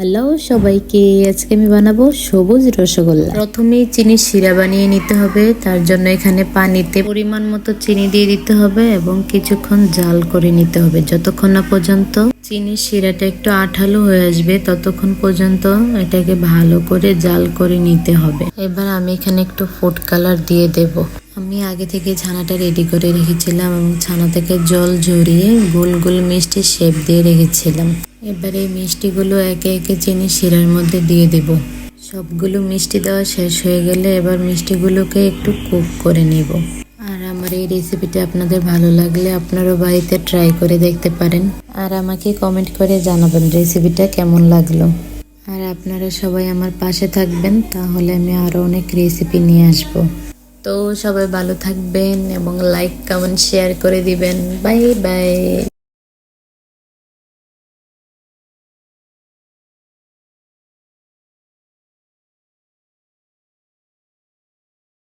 Hello সবাইকে, আজকে আমি বানাবো সবুজ রসগোল্লা। প্রথমে চিনি শিরা বানিয়ে নিতে হবে, তার জন্য এখানে পানিতে পরিমাণ মতো চিনি দিয়ে দিতে হবে এবং কিছুক্ষণ জাল করে নিতে হবে যতক্ষণ না পর্যন্ত চিনির শিরাটা একটু আঠালো হয়ে আসবে ততক্ষণ পর্যন্ত এটাকে ভালো করে জাল করে নিতে হবে। এবার আমি এখানে একটু ফুড কালার দিয়ে দেব। আমি আগে থেকে ছানাটা রেডি করে রেখেছিলাম এবং ছানা থেকে জল ঝরিয়ে গোল গোল মিষ্টি শেপ দিয়ে রেখেছিলাম। এবার মিষ্টিগুলো একে একে চিনি শিরার মধ্যে দিয়ে দেব। সবগুলো মিষ্টি দেওয়া শেষ হয়ে গেলে এবার মিষ্টিগুলোকে একটু কুক করে নেব। আর আমার এই রেসিপিটা আপনাদের ভালো লাগলে আপনারাও বাড়িতে ট্রাই করে দেখতে পারেন। আর আমাকে কমেন্ট করে জানাবেন রেসিপিটা কেমন লাগল। আর আপনারা সবাই আমার পাশে থাকবেন, তাহলে আমি আরও অনেক রেসিপি নিয়ে আসব। তো সবাই ভালো থাকবেন এবং লাইক কমেন্ট শেয়ার করে দিবেন। Bye bye